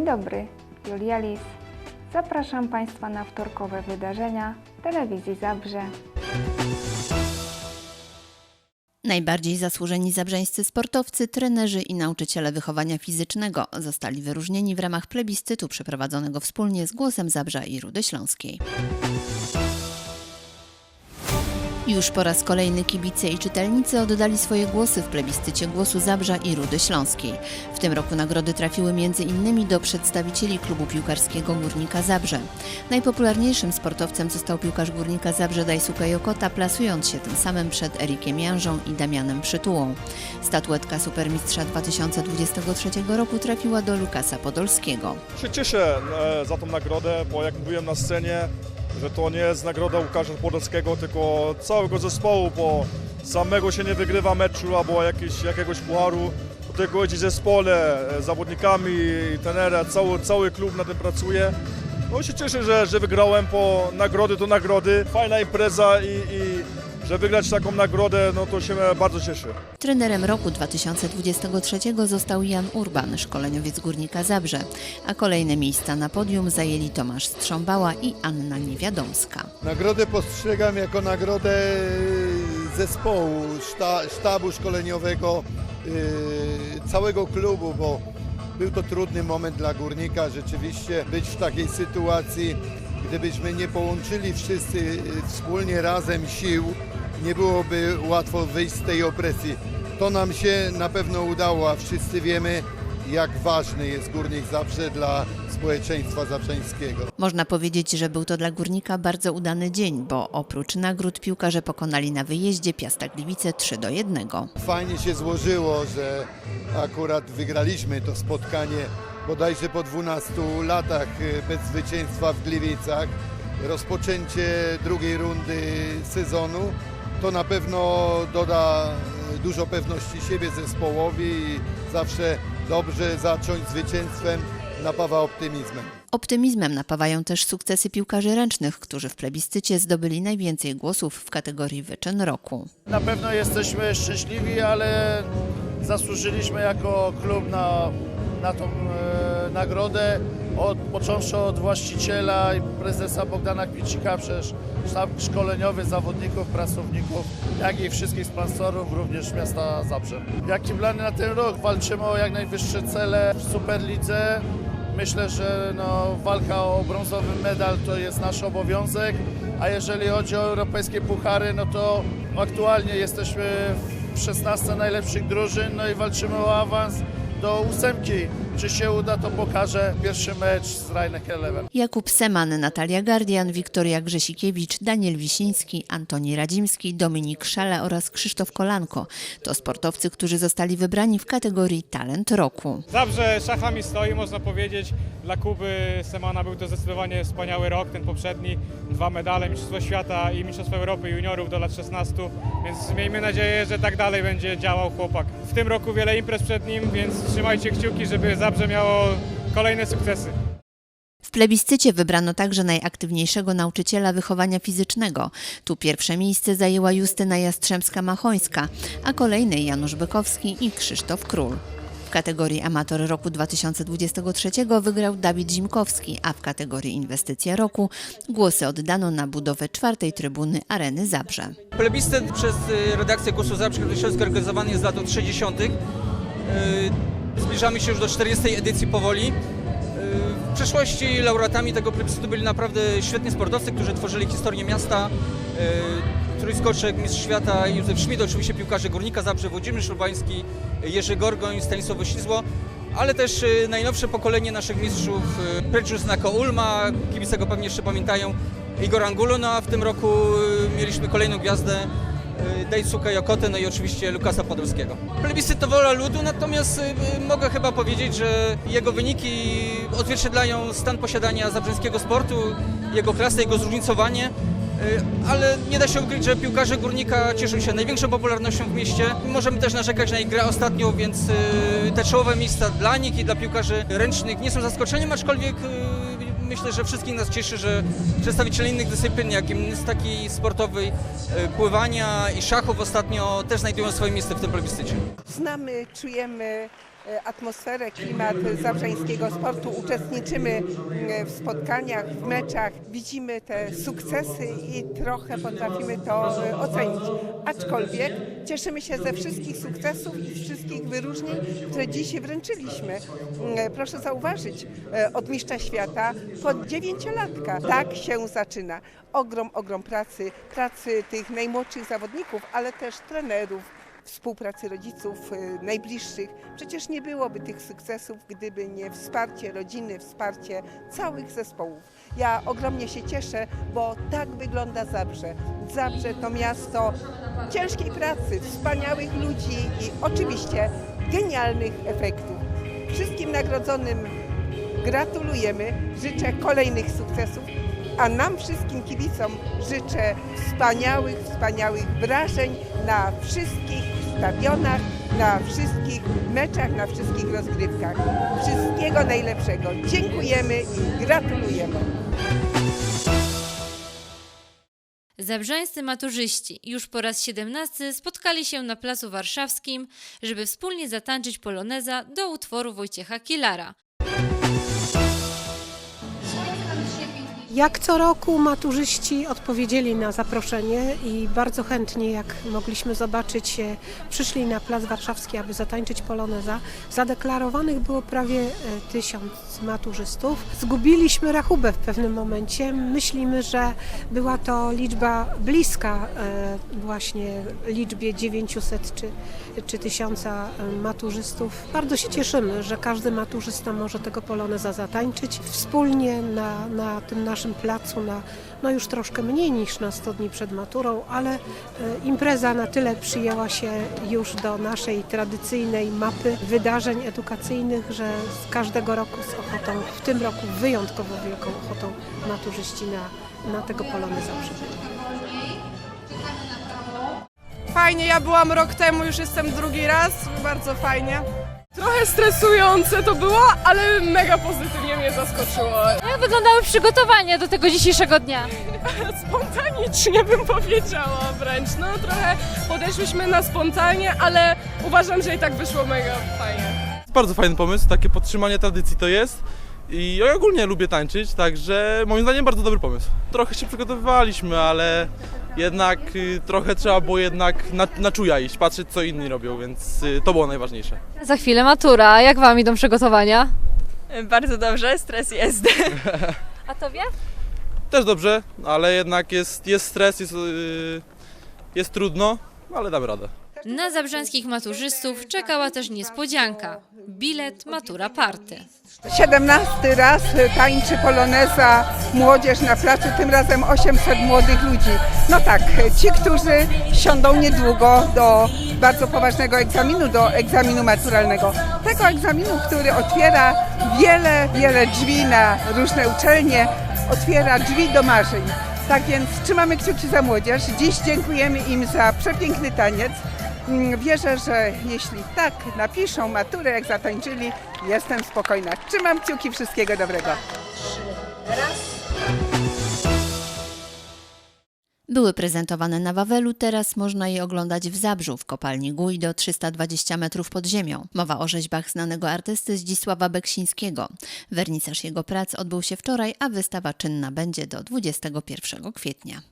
Dzień dobry, Julia Lis. Zapraszam Państwa na wtorkowe wydarzenia telewizji Zabrze. Najbardziej zasłużeni zabrzeńscy sportowcy, trenerzy i nauczyciele wychowania fizycznego zostali wyróżnieni w ramach plebiscytu przeprowadzonego wspólnie z Głosem Zabrza i Rudy Śląskiej. Już po raz kolejny kibice i czytelnicy oddali swoje głosy w plebiscycie Głosu Zabrza i Rudy Śląskiej. W tym roku nagrody trafiły m.in. do przedstawicieli klubu piłkarskiego Górnika Zabrze. Najpopularniejszym sportowcem został piłkarz Górnika Zabrze Daisuke Jokota, plasując się tym samym przed Erikiem Janżą i Damianem Przytułą. Statuetka Supermistrza 2023 roku trafiła do Lukasa Podolskiego. się cieszę e, za tą nagrodę, bo jak mówiłem na scenie, że to nie jest nagroda Łukasza Podolskiego, tylko całego zespołu, bo samego się nie wygrywa meczu albo jakiś, jakiegoś pucharu, do tego jeździ zespole, e, zawodnikami, trenera, cały, cały klub na tym pracuje. No się cieszę, że, że wygrałem, po nagrody to nagrody, fajna impreza i, i że wygrać taką nagrodę, no to się bardzo cieszę. Trenerem roku 2023 został Jan Urban, szkoleniowiec Górnika Zabrze, a kolejne miejsca na podium zajęli Tomasz Strząbała i Anna Niewiadomska. Nagrodę postrzegam jako nagrodę zespołu, szta, sztabu szkoleniowego, yy, całego klubu, bo był to trudny moment dla górnika. Rzeczywiście być w takiej sytuacji, gdybyśmy nie połączyli wszyscy yy, wspólnie razem sił, nie byłoby łatwo wyjść z tej opresji. To nam się na pewno udało, a wszyscy wiemy, jak ważny jest górnik zawsze dla społeczeństwa zabrzeńskiego. Można powiedzieć, że był to dla Górnika bardzo udany dzień, bo oprócz nagród piłkarze pokonali na wyjeździe Piasta Gliwice 3 do 1. Fajnie się złożyło, że akurat wygraliśmy to spotkanie bodajże po 12 latach y, bez zwycięstwa w Gliwicach. Rozpoczęcie drugiej rundy sezonu to na pewno doda y, dużo pewności siebie zespołowi i zawsze dobrze zacząć zwycięstwem napawa optymizmem. Optymizmem napawają też sukcesy piłkarzy ręcznych, którzy w plebiscycie zdobyli najwięcej głosów w kategorii wyczyn roku. Na pewno jesteśmy szczęśliwi, ale zasłużyliśmy jako klub na, na tą e, nagrodę. Od, począwszy od właściciela i prezesa Bogdana Kwicika, przez sztab szkoleniowy zawodników, pracowników, jak i wszystkich sponsorów, również miasta Zabrze. Jakie plany na ten rok? Walczymy o jak najwyższe cele w Superlidze. Myślę, że no, walka o brązowy medal to jest nasz obowiązek, a jeżeli chodzi o europejskie puchary, no to aktualnie jesteśmy w 16 najlepszych drużyn, no i walczymy o awans do ósemki. Czy się uda, to pokaże pierwszy mecz z Rajnek Eleven. Jakub Seman, Natalia Gardian, Wiktoria Grzesikiewicz, Daniel Wisiński, Antoni Radzimski, Dominik Szala oraz Krzysztof Kolanko to sportowcy, którzy zostali wybrani w kategorii Talent Roku. Zabrze szachami stoi, można powiedzieć. Dla Kuby Semana był to zdecydowanie wspaniały rok, ten poprzedni. Dwa medale, Mistrzostwo Świata i Mistrzostwo Europy Juniorów do lat 16, więc miejmy nadzieję, że tak dalej będzie działał chłopak. W tym roku wiele imprez przed nim, więc trzymajcie kciuki, żeby Zabrze miało kolejne sukcesy. W plebiscycie wybrano także najaktywniejszego nauczyciela wychowania fizycznego. Tu pierwsze miejsce zajęła Justyna Jastrzębska-Machońska, a kolejne Janusz Bykowski i Krzysztof Król. W kategorii Amator Roku 2023 wygrał Dawid Zimkowski, a w kategorii Inwestycja Roku głosy oddano na budowę czwartej trybuny Areny Zabrze. Plebiscyt przez y, redakcję Głosu Zabrze Śląskiej organizowany jest z lat od 60. Y, Zbliżamy się już do 40. edycji powoli. Y, W przeszłości laureatami tego plebiscytu byli naprawdę świetni sportowcy, którzy tworzyli historię miasta. Y, Trójskoczek, mistrz świata Józef Szmid, oczywiście piłkarze Górnika Zabrze, Włodzimierz Lubański, Jerzy Gorgoń, Stanisław Ślizło, ale też y, najnowsze pokolenie naszych mistrzów, Precius Nako Ulma, kibice go pewnie jeszcze pamiętają, Igor Angulo, no a w tym roku mieliśmy kolejną gwiazdę Daisuke Yokotę, no i oczywiście Lukasa Podolskiego. Plebiscyt to wola ludu, natomiast y, y, mogę chyba powiedzieć, że jego wyniki odzwierciedlają stan posiadania zabrzeńskiego sportu, jego klasę, jego zróżnicowanie. Y, Ale nie da się ukryć, że piłkarze Górnika cieszą się największą popularnością w mieście. Możemy też narzekać na ich grę ostatnio, więc y, te czołowe miejsca dla nich i dla piłkarzy ręcznych nie są zaskoczeniem, aczkolwiek y, myślę, że wszystkich nas cieszy, że przedstawiciele innych dyscyplin, jak gimnastyki sportowej, y, pływania i szachów ostatnio też znajdują swoje miejsce w tym plebiscycie. znamy, czujemy atmosferę, klimat zabrzańskiego sportu, uczestniczymy e, w spotkaniach, w meczach, widzimy te sukcesy i trochę potrafimy to e, ocenić. Aczkolwiek cieszymy się ze wszystkich sukcesów i wszystkich wyróżnień, które dzisiaj wręczyliśmy. E, Proszę zauważyć, e, od mistrza świata pod dziewięciolatka. Tak się zaczyna. Ogrom, ogrom pracy, pracy tych najmłodszych zawodników, ale też trenerów, współpracy rodziców y, najbliższych. Przecież nie byłoby tych sukcesów, gdyby nie wsparcie rodziny, wsparcie całych zespołów. Ja ogromnie się cieszę, bo tak wygląda Zabrze. Zabrze to miasto ciężkiej pracy, wspaniałych ludzi i oczywiście genialnych efektów. Wszystkim nagrodzonym gratulujemy, życzę kolejnych sukcesów, a nam wszystkim kibicom życzę wspaniałych, wspaniałych wrażeń na wszystkich stadionach, na wszystkich meczach, na wszystkich rozgrywkach. Wszystkiego najlepszego. Dziękujemy i gratulujemy. Zabrzańscy maturzyści już po raz 17 spotkali się na Placu Warszawskim, żeby wspólnie zatańczyć poloneza do utworu Wojciecha Kilara. Jak co roku maturzyści odpowiedzieli na zaproszenie i bardzo chętnie, jak mogliśmy zobaczyć, e, przyszli na Plac Warszawski, aby zatańczyć poloneza. Zadeklarowanych było prawie e, maturzystów. Zgubiliśmy rachubę w pewnym momencie. Myślimy, że była to liczba bliska e, właśnie liczbie 900 czy, czy 1000 e, maturzystów. Bardzo się cieszymy, że każdy maturzysta może tego poloneza zatańczyć wspólnie na, na tym naszym placu, na, no już troszkę mniej niż na 100 dni przed maturą, ale e, impreza na tyle przyjęła się już do naszej tradycyjnej mapy wydarzeń edukacyjnych, że z każdego roku z ochotą, w tym roku wyjątkowo wielką ochotą maturzyści na, na tego poloneza przybyli. Fajnie, ja byłam rok temu, już jestem drugi raz, bardzo fajnie. Trochę stresujące to było, ale mega pozytywnie mnie zaskoczyło. Jak wyglądały przygotowania do tego dzisiejszego dnia? Spontanicznie bym powiedziała wręcz. No trochę podeszłyśmy na spontanie, ale uważam, że i tak wyszło mega fajnie. Bardzo fajny pomysł, takie podtrzymanie tradycji to jest. I ja ogólnie lubię tańczyć, także moim zdaniem bardzo dobry pomysł. Trochę się przygotowywaliśmy, ale jednak y, trochę trzeba było jednak na, na czuja iść, patrzeć co inni robią, więc y, to było najważniejsze. Za chwilę matura. Jak wam idą przygotowania? Bardzo dobrze, stres jest. A tobie? Też dobrze, ale jednak jest, jest stres, jest, y, jest trudno, ale damy radę. Na zabrzańskich maturzystów czekała też niespodzianka. Bilet Matura Party. 17 raz tańczy poloneza młodzież na placu, tym razem 800 młodych ludzi. No tak, ci, którzy siądą niedługo do bardzo poważnego egzaminu, do egzaminu maturalnego. Tego egzaminu, który otwiera wiele, wiele drzwi na różne uczelnie, otwiera drzwi do marzeń. Tak więc trzymamy kciuki za młodzież. Dziś dziękujemy im za przepiękny taniec. Mm, Wierzę, że jeśli tak napiszą maturę, jak zatańczyli, jestem spokojna. Trzymam kciuki, wszystkiego dobrego. Były prezentowane na Wawelu, teraz można je oglądać w Zabrzu, w kopalni Gujdo 320 metrów pod ziemią. Mowa o rzeźbach znanego artysty Zdzisława Beksińskiego. Wernisaż jego prac odbył się wczoraj, a wystawa czynna będzie do 21 kwietnia.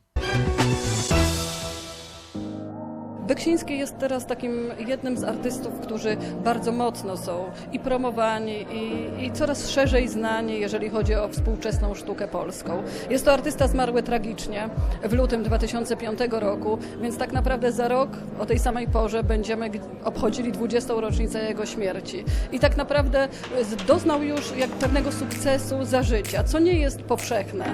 Beksiński jest teraz takim jednym z artystów, którzy bardzo mocno są i promowani, i, i coraz szerzej znani, jeżeli chodzi o współczesną sztukę polską. Jest to artysta zmarły tragicznie w lutym 2005 roku, więc tak naprawdę za rok o tej samej porze będziemy obchodzili 20. rocznicę jego śmierci. I tak naprawdę z- doznał już jak pewnego sukcesu za życia, co nie jest powszechne.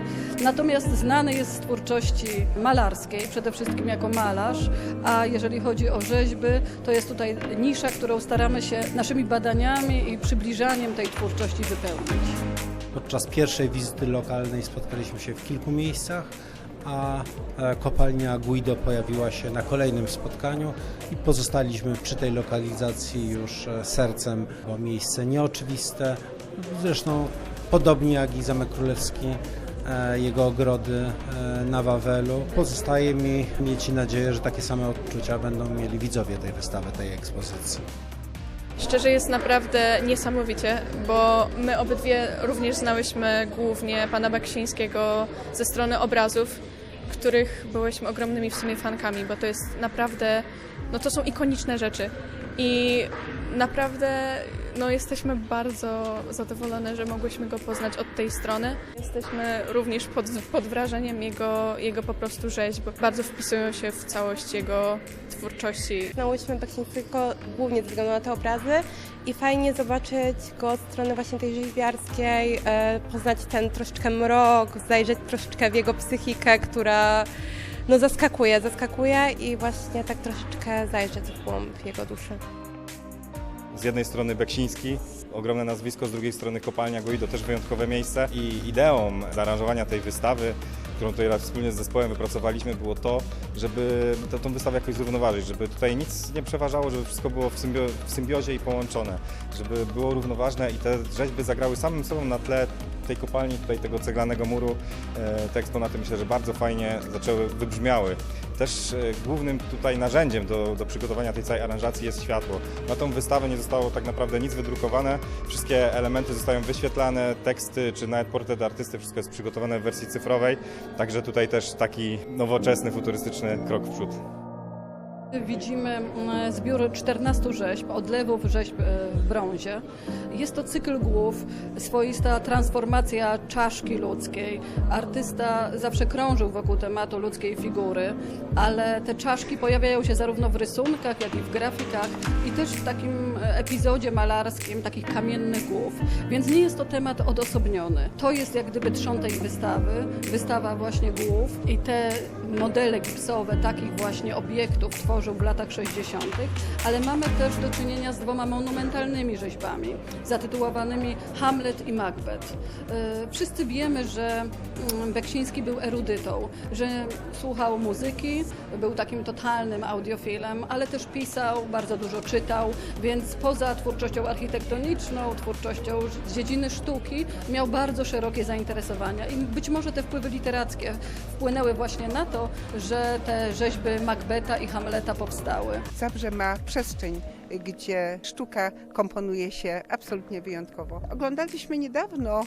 Natomiast znany jest z twórczości malarskiej, przede wszystkim jako malarz, a jeżeli chodzi o rzeźby, to jest tutaj nisza, którą staramy się naszymi badaniami i przybliżaniem tej twórczości wypełnić. Podczas pierwszej wizyty lokalnej spotkaliśmy się w kilku miejscach, a e, kopalnia Guido pojawiła się na kolejnym spotkaniu i pozostaliśmy przy tej lokalizacji już e, sercem, bo miejsce nieoczywiste, zresztą podobnie jak i Zamek Królewski, jego ogrody e, na Wawelu. Pozostaje mi mieć nadzieję, że takie same odczucia będą mieli widzowie tej wystawy, tej ekspozycji. Szczerze jest naprawdę niesamowicie, bo my obydwie również znałyśmy głównie pana Beksińskiego ze strony obrazów, których byłyśmy ogromnymi w sumie fankami, bo to jest naprawdę, no to są ikoniczne rzeczy. I naprawdę no, jesteśmy bardzo zadowolone, że mogłyśmy go poznać od tej strony. Jesteśmy również pod, pod wrażeniem jego, jego po prostu rzeźb. Bardzo wpisują się w całość jego twórczości. Znałyśmy Beksińskiego głównie ze względu na te obrazy i fajnie zobaczyć go od strony właśnie tej rzeźbiarskiej, e, poznać ten troszeczkę mrok, zajrzeć troszeczkę w jego psychikę, która no zaskakuje, zaskakuje i właśnie tak troszeczkę zajrzeć w głąb jego duszy. Z jednej strony Beksiński, ogromne nazwisko, z drugiej strony kopalnia Guido, też wyjątkowe miejsce. I ideą zaaranżowania tej wystawy, którą tutaj raz wspólnie z zespołem wypracowaliśmy, było to, żeby tę tą wystawę jakoś zrównoważyć, żeby tutaj nic nie przeważało, żeby wszystko było w, symbio w symbiozie i połączone, żeby było równoważne i te rzeźby zagrały samym sobą na tle tej kopalni, tutaj tego ceglanego muru. E, Te eksponaty myślę, że bardzo fajnie zaczęły, wybrzmiały. Też e, głównym tutaj narzędziem do, do przygotowania tej całej aranżacji jest światło. Na tą wystawę nie zostało tak naprawdę nic wydrukowane. Wszystkie elementy zostają wyświetlane, teksty czy nawet portret artysty, wszystko jest przygotowane w wersji cyfrowej. Także tutaj też taki nowoczesny, futurystyczny krok w przód. Widzimy mm, zbiór 14 rzeźb, odlewów rzeźb e, w brązie. Jest to cykl głów, swoista transformacja czaszki ludzkiej. Artysta zawsze krążył wokół tematu ludzkiej figury, ale te czaszki pojawiają się zarówno w rysunkach, jak i w grafikach i też w takim e, epizodzie malarskim takich kamiennych głów, więc nie jest to temat odosobniony. To jest jak gdyby trzon tej wystawy, wystawa właśnie głów i te modele gipsowe takich właśnie obiektów tworzył w latach 60., ale mamy też do czynienia z dwoma monumentalnymi rzeźbami zatytułowanymi Hamlet i Macbeth. E, Wszyscy wiemy, że mm, Beksiński był erudytą, że słuchał muzyki, był takim totalnym audiofilem, ale też pisał, bardzo dużo czytał, więc poza twórczością architektoniczną, twórczością z dziedziny sztuki miał bardzo szerokie zainteresowania i być może te wpływy literackie wpłynęły właśnie na to, że te rzeźby Macbeta i Hamleta powstały. Zabrze ma przestrzeń, gdzie sztuka komponuje się absolutnie wyjątkowo. Oglądaliśmy niedawno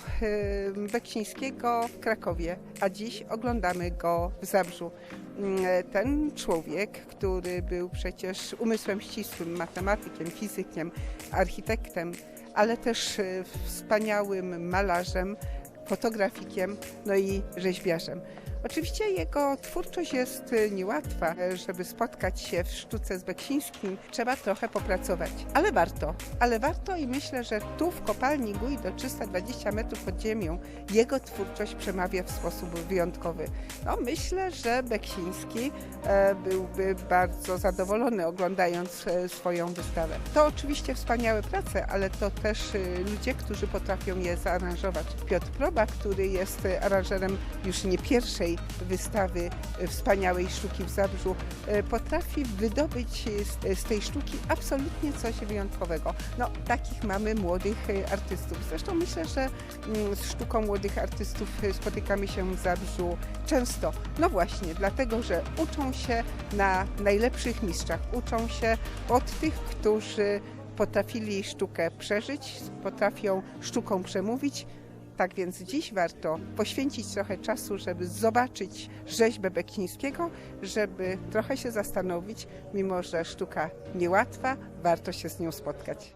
Beksińskiego w Krakowie, a dziś oglądamy go w Zabrzu. Mm, Ten człowiek, który był przecież umysłem ścisłym, matematykiem, fizykiem, architektem, ale też y, wspaniałym malarzem, fotografikiem, no i rzeźbiarzem. Oczywiście jego twórczość jest y, niełatwa. Żeby spotkać się w sztuce z Beksińskim, trzeba trochę popracować. Ale warto, ale warto i myślę, że tu w kopalni Guido 320 metrów pod ziemią jego twórczość przemawia w sposób wyjątkowy. No, myślę, że Beksiński e, byłby bardzo zadowolony oglądając e, swoją wystawę. To oczywiście wspaniałe prace, ale to też e, ludzie, którzy potrafią je zaaranżować. Piotr Proba, który jest e, aranżerem już nie pierwszej wystawy wspaniałej sztuki w Zabrzu, e, potrafi wydobyć z, z tej sztuki absolutnie coś wyjątkowego. No, takich mamy młodych e, artystów. Zresztą myślę, że mm, z sztuką młodych artystów e, spotykamy się w Zabrzu często. No właśnie, dlatego, że uczą się na najlepszych mistrzach, uczą się od tych, którzy potrafili sztukę przeżyć, potrafią sztuką przemówić. Tak więc dziś warto poświęcić trochę czasu, żeby zobaczyć rzeźbę Beksińskiego, żeby trochę się zastanowić, mimo że sztuka niełatwa, warto się z nią spotkać.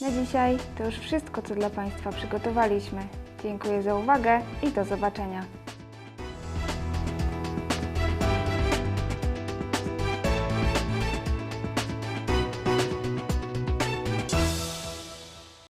Na dzisiaj to już wszystko, co dla Państwa przygotowaliśmy. Dziękuję za uwagę i do zobaczenia.